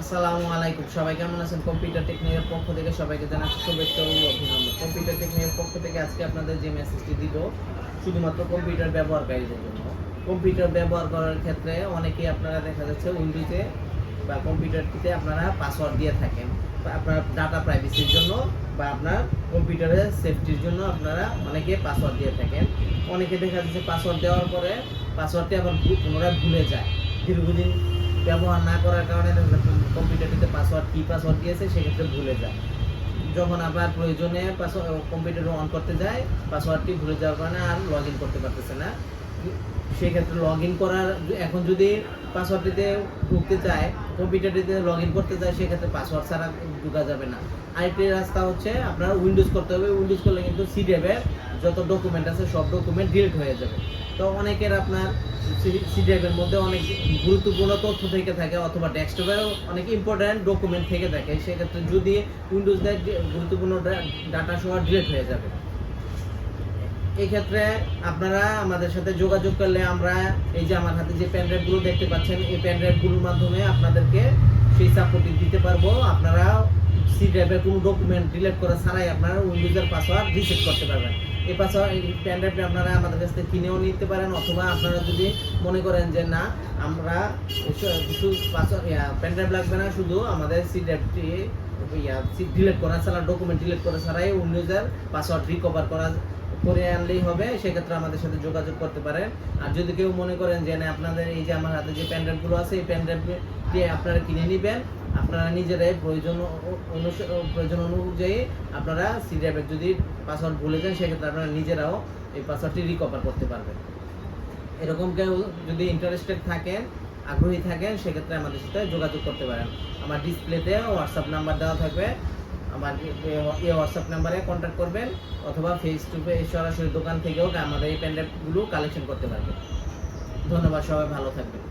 আসসালামু আলাইকুম। সবাই কেমন আছেন? কম্পিউটার টেকনিকের পক্ষ থেকে সবাইকে জানাচ্ছি শুভেচ্ছা ও অভিনন্দন। কম্পিউটার টেকনিকের পক্ষ থেকে আজকে আপনাদের যে মেসেজটি দিব, শুধুমাত্র কম্পিউটার ব্যবহারকারীদের জন্য। কম্পিউটার ব্যবহার করার ক্ষেত্রে অনেকেই আপনারা দেখা যাচ্ছে উইন্ডোজে বা কম্পিউটারটিতে আপনারা পাসওয়ার্ড দিয়ে থাকেন। আপনার ডাটা প্রাইভেসির জন্য বা আপনার কম্পিউটারের সেফটির জন্য আপনারা অনেকে পাসওয়ার্ড দিয়ে থাকেন। অনেকে দেখা যাচ্ছে পাসওয়ার্ড দেওয়ার পরে পাসওয়ার্ডটি আবার পুনরায় ভুলে যায়। দীর্ঘদিন ব্যবহার না করার কারণে কম্পিউটারটিতে পাসওয়ার্ড কী পাসওয়ার্ড দিয়েছে, সেক্ষেত্রে ভুলে যায়। যখন আবার প্রয়োজনে পাসওয়ার্ড কম্পিউটার অন করতে যায় পাসওয়ার্ডটি ভুলে যাওয়ার কারণে আর লগ ইন করতে পারতেছে না। সেক্ষেত্রে লগ ইন করার এখন যদি পাসওয়ার্ডটিতে ঢুকতে চায় কম্পিউটারটিতে লগ ইন করতে চায়, সেক্ষেত্রে পাসওয়ার্ড ছাড়া ঢুকা যাবে না। আরেকটি রাস্তা হচ্ছে আপনার উইন্ডোজ করতে হবে। উইন্ডোজ করলে কিন্তু সি ড্রাইভের যত ডকুমেন্ট আছে, সব ডকুমেন্ট ডিলিট হয়ে যাবে। তো অনেকের আপনার সি ড্রাইভের মধ্যে অনেক গুরুত্বপূর্ণ তথ্য থেকে থাকে অথবা ডেস্কটপেরও অনেক ইম্পর্ট্যান্ট ডকুমেন্ট থেকে থাকে। সেক্ষেত্রে যদি উইন্ডোজ দেয়, গুরুত্বপূর্ণ ডাটা সহ ডিলিট হয়ে যাবে। এই ক্ষেত্রে আপনারা আমাদের সাথে যোগাযোগ করলে আমরা এই যে আমার হাতে যে পেন ড্রাইভগুলো দেখতে পাচ্ছেন, এই পেন ড্রাইভগুলোর মাধ্যমে আপনাদেরকে সেই সাপোর্টটি দিতে পারব। আপনারা সি ড্রাইভের কোনো ডকুমেন্ট ডিলিট করা ছাড়াই আপনারা উইন্ডোজের পাসওয়ার্ড রিসেট করতে পারবেন। এই পাসওয়ার্ড এই পেন ড্রাইভটি আপনারা আমাদের কাছ থেকে কিনেও নিতে পারেন, অথবা আপনারা যদি মনে করেন যে না, আমরা শুধু পাসওয়ার্ড পেন ড্রাইভ লাগবে না, শুধু আমাদের সি ড্রাইভটি ইয়া ডিলিট করা ছাড়া ডকুমেন্ট ডিলিট করা ছাড়াই উইন্ডোজের পাসওয়ার্ড রিকভার করা করে আনলেই হবে, সেক্ষেত্রে আমাদের সাথে যোগাযোগ করতে পারেন। আর যদি কেউ মনে করেন যে, না, আপনাদের এই যে আমার হাতে যে প্যান্ড্রাইভগুলো আছে, এই প্যান্ড্রাইভ দিয়ে আপনারা কিনে নেবেন, আপনারা নিজেরাই প্রয়োজন প্রয়োজন অনুযায়ী আপনারা সি ড্রাইভের যদি পাসওয়ার্ড ভুলে যান, সেক্ষেত্রে আপনারা নিজেরাও এই পাসওয়ার্ডটি রিকভার করতে পারবেন। এরকম কেউ যদি ইন্টারেস্টেড থাকেন, আগ্রহী থাকেন, সেক্ষেত্রে আমাদের সাথে যোগাযোগ করতে পারেন। আমার ডিসপ্লেতে হোয়াটসঅ্যাপ নাম্বার দেওয়া থাকবে। আমার এই হোয়াটসঅ্যাপ নাম্বারে কন্ট্যাক্ট করবেন, অথবা ফেস টু ফেস সরাসরি দোকান থেকেও আমাদের এই প্যান্ডেলগুলো কালেকশন করতে পারবেন। ধন্যবাদ সবাই, ভালো থাকবেন।